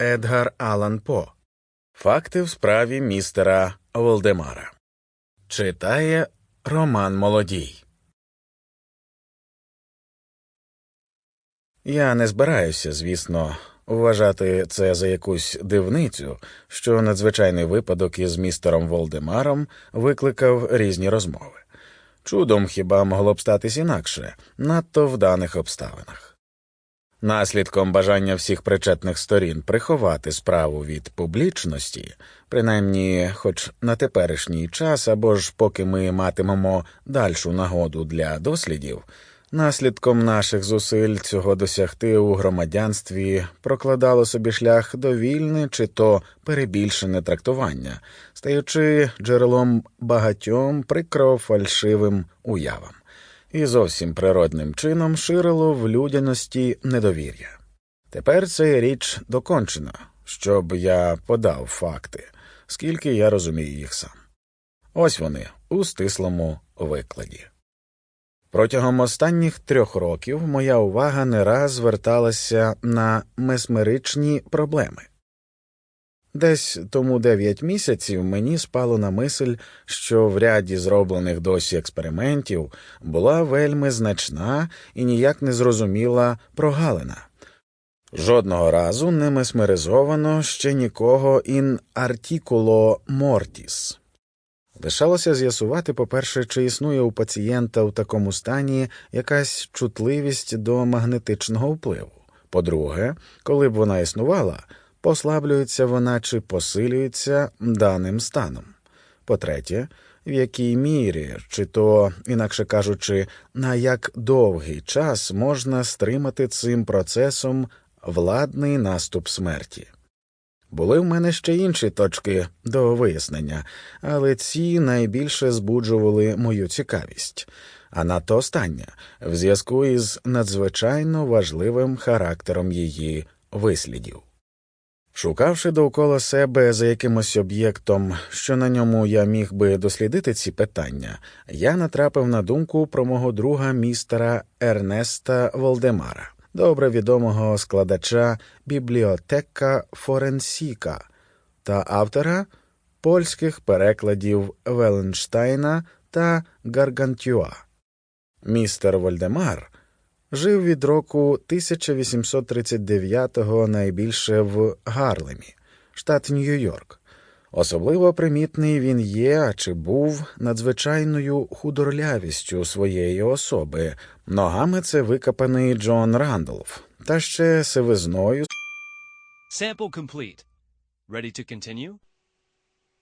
Едгар Алан По. Факти в справі містера Волдемара. Читає Роман Молодій. Я не збираюся, звісно, вважати це за якусь дивницю, що надзвичайний випадок із містером Волдемаром викликав різні розмови. Чудом хіба могло б статись інакше, надто в даних обставинах. Наслідком бажання всіх причетних сторін приховати справу від публічності, принаймні, хоч на теперішній час, або ж поки ми матимемо дальшу нагоду для дослідів, наслідком наших зусиль цього досягти у громадянстві прокладало собі шлях довільне чи то перебільшене трактування, стаючи джерелом багатьом прикро фальшивим уявам і зовсім природним чином ширило в людяності недовір'я. Тепер це річ докончена, щоб я подав факти, скільки я розумію їх сам. Ось вони у стислому викладі. Протягом останніх трьох років моя увага не раз зверталася на месмеричні проблеми. Десь тому дев'ять місяців мені спало на мисль, що в ряді зроблених досі експериментів була вельми значна і ніяк не зрозуміла прогалина. Жодного разу не месмеризовано ще нікого ін артікуло мортіс. Лишалося з'ясувати, по-перше, чи існує у пацієнта в такому стані якась чутливість до магнетичного впливу. По-друге, коли б вона існувала послаблюється вона чи посилюється даним станом. По-третє, в якій мірі, чи то, інакше кажучи, на як довгий час можна стримати цим процесом владний наступ смерті. Були в мене ще інші точки до вияснення, але ці найбільше збуджували мою цікавість, а надто остання в зв'язку із надзвичайно важливим характером її вислідів. Шукавши довкола себе за якимось об'єктом, що на ньому я міг би дослідити ці питання, я натрапив на думку про мого друга містера Ернеста Волдемара, добре відомого складача бібліотека Форенсіка та автора польських перекладів Веленштайна та Гаргантюа. Містер Вольдемар жив від року 1839-го найбільше в Гарлемі, штат Нью-Йорк. Особливо примітний він є чи був надзвичайною худорлявістю своєї особи. Ногами це викопаний Джон Рандолф, та ще сивизною. Sample complete. Ready to continue?